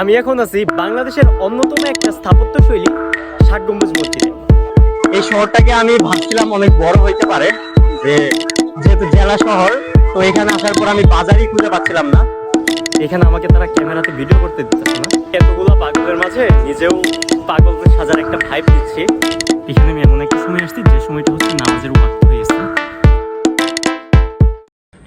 আমি এখন আছি বাংলাদেশের অন্যতম একটা স্থাপত্য শৈলী ষাট গম্বুজ মসজিদে। এই শহরটাকে আমি ভাবছিলাম অনেক বড় হইতে পারে যে যেহেতু জেলা শহর তো এখানে আসার পর আমি বাজারই খুঁজে পাচ্ছিলাম না। এখানে আমাকে তারা ক্যামেরাতে ভিডিও করতে দিতেছে না। এতগুলো পাগলের মাঝে নিজেও পাগলদের সাজার একটা ভাইব দিচ্ছি। এখানে আমি এমন একটা সময় আসছি যে সময়টা হচ্ছে নামাজের ওয়াক্ত হয়েছে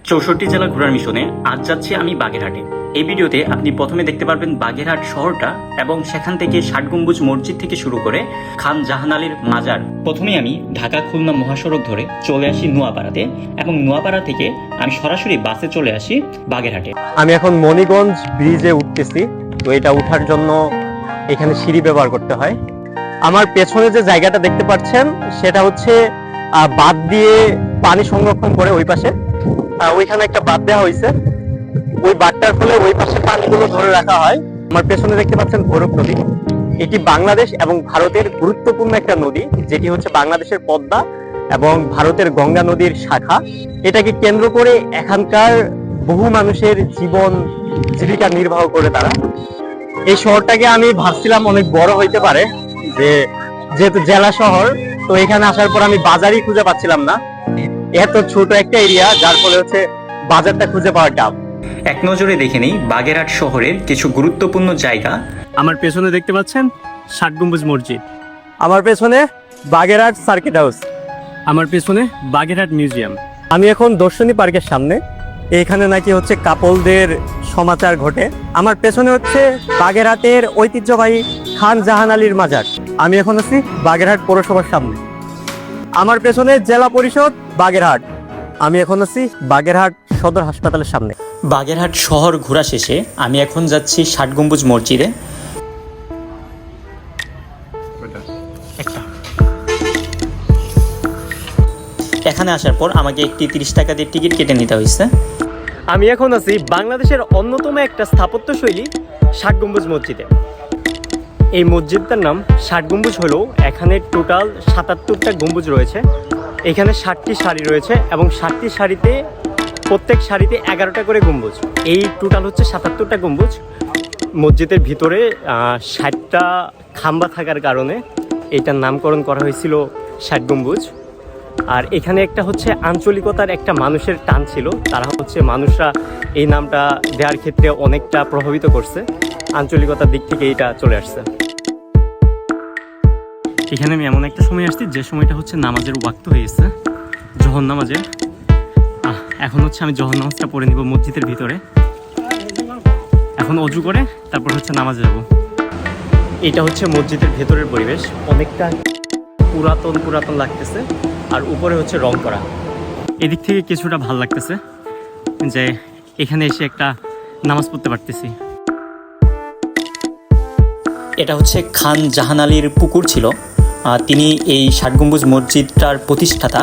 চৌষট্টি জেলা ঘোরার মিশনে আজ যাচ্ছি আমি বাগেরহাটে। এই ভিডিওতে আপনি প্রথমে দেখতে পারবেন বাগেরহাট শহরটা এবং সেখান থেকে ষাট গম্বুজ মসজিদ থেকে শুরু করে খান জাহান আলীর মাজার। প্রথমে আমি ঢাকা খুলনা মহাসড়ক ধরে চলে আসি নোয়াপাড়াতে এবং নোয়াপাড়া থেকে আমি সরাসরি বাসে চলে আসি বাগেরহাটে। আমি এখন মণিগঞ্জ ব্রিজে উঠতেছি, তো এটা উঠার জন্য এখানে সিঁড়ি ব্যবহার করতে হয়। আমার পেছনে যে জায়গাটা দেখতে পাচ্ছেন, সেটা হচ্ছে বাঁধ দিয়ে পানি সংরক্ষণ করে ওই পাশে। ওইখানে একটা বাঁধ দেওয়া হয়েছে। ওই বাঁধটার ফলে ওই পাশে পানিগুলো ধরে রাখা হয়। আমার পেছনে দেখতে পাচ্ছেন ভৈরব নদী। এটি বাংলাদেশ এবং ভারতের গুরুত্বপূর্ণ একটা নদী, যেটি হচ্ছে বাংলাদেশের পদ্মা এবং ভারতের গঙ্গা নদীর শাখা। এটাকে কেন্দ্র করে এখানকার বহু মানুষের জীবন, জীবিকা নির্বাহ করে তারা। এই শহরটাকে আমি ভাবছিলাম অনেক বড় হইতে পারে, যে যেহেতু জেলা শহর, তো এখানে আসার পর আমি বাজারই খুঁজে পাচ্ছিলাম না। এত ছোট একটা এরিয়া যার ফলে হচ্ছে বাজারটা খুঁজে পাওয়া টাফ এক নজরে দেখে নেই বাগেরহাট শহরের কিছু গুরুত্বপূর্ণ জায়গা। আমার পেছনে দেখতে পাচ্ছেন ষাট গম্বুজ মসজিদ। আমার পেছনে বাগেরহাট সার্কিট হাউস আমার পেছনে বাগেরহাট মিউজিয়াম আমি এখন দর্শনী পার্কের সামনে। এখানে নাকি হচ্ছে কাপলদের সমাচার ঘটে। আমার পেছনে হচ্ছে বাগেরহাটের ঐতিহ্যবাহী খান জাহান আলীর মাজার। আমি এখন আছি বাগেরহাট পৌরসভার সামনে। আমার পেছনে জেলা পরিষদ বাগেরহাট। আমি এখন আছি বাগেরহাট সদর হাসপাতালের সামনে। বাগেরহাট শহর ঘোরা শেষে আমি এখন যাচ্ছি ষাট গম্বুজ মসজিদে। এখানে আসার পর আমাকে একটি তিরিশ টাকা দিয়ে টিকিট কেটে নিতে হয়েছে। আমি এখন আছি বাংলাদেশের অন্যতম একটা স্থাপত্য শৈলী ষাট গম্বুজ মসজিদে। এই মসজিদটার নাম ষাট গম্বুজ হলেও এখানে টোটাল সাতাত্তরটা গম্বুজ রয়েছে। এখানে ষাটটি শাড়ি রয়েছে এবং ষাটটি শাড়িতে প্রত্যেক শাড়িতে এগারোটা করে গম্বুজ। এই টোটাল হচ্ছে সাতাত্তরটা গম্বুজ। মসজিদের ভিতরে ষাটটা খাম্বা থাকার কারণে এটার নামকরণ করা হয়েছিল ষাট গম্বুজ। আর এখানে একটা হচ্ছে আঞ্চলিকতার একটা মানুষের টান ছিল। তারা হচ্ছে মানুষরা এই নামটা দেওয়ার ক্ষেত্রে অনেকটা প্রভাবিত করছে। আঞ্চলিকতার দিক থেকে এটা চলে আসছে। এখানে আমি এমন একটা সময় আসছি যে সময়টা হচ্ছে নামাজের ওয়াক্ত হয়ে হয়েছে জহর নামাজের। এখন হচ্ছে আমি জহর নামাজটা পড়ে নিব মসজিদের ভিতরে। এখন অজু করে তারপর হচ্ছে নামাজে যাব। এটা হচ্ছে মসজিদের ভেতরের পরিবেশ। অনেকটা পুরাতন পুরাতন লাগতেছে আর উপরে হচ্ছে রং করা। এদিক থেকে কিছুটা ভালো লাগতেছে যে এখানে এসে একটা নামাজ পড়তে পারতেছি। এটা হচ্ছে খান জাহান আলীর পুকুর ছিল তিনি এই ষাট গম্বুজ মসজিদটার প্রতিষ্ঠাতা।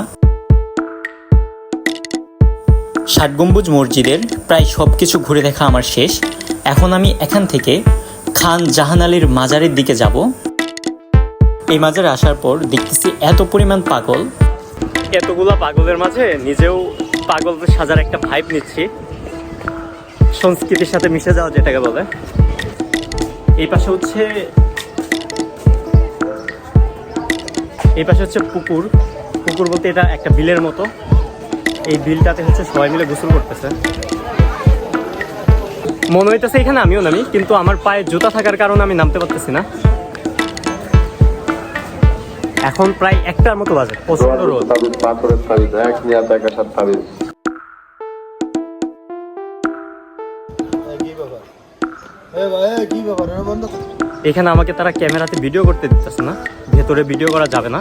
ষাট গম্বুজ মসজিদের প্রায় সব কিছু ঘুরে দেখা আমার শেষ। এখন আমি এখান থেকে খান জাহান আলীর মাজারের দিকে যাব। এই মাজারে আসার পর দেখতেছি এত পরিমাণ পাগল। এতগুলা পাগলের মাঝে নিজেও পাগল সাজার একটা ভাইব নিচ্ছি। সংস্কৃতির সাথে মিশে যাওয়া যেটাকে বলে। এই পাশে হচ্ছে এই পাশে হচ্ছে পুকুর। পুকুর বলতে এটা একটা বিলের মতো। এই বিলটাতে হচ্ছে সবাই মিলে গোসল করতেছে। মনে হইতেছে এখানে আমিও নামি, কিন্তু আমার পায়ে জুতা থাকার কারণে আমি নামতে পারতেছি না। এখন প্রায় একটার মতো বাজে প্রচণ্ড রোদ। এখানে আমাকে তারা ক্যামেরাতে ভিডিও করতে দিতেছে না। ভেতরে ভিডিও করা যাবে না।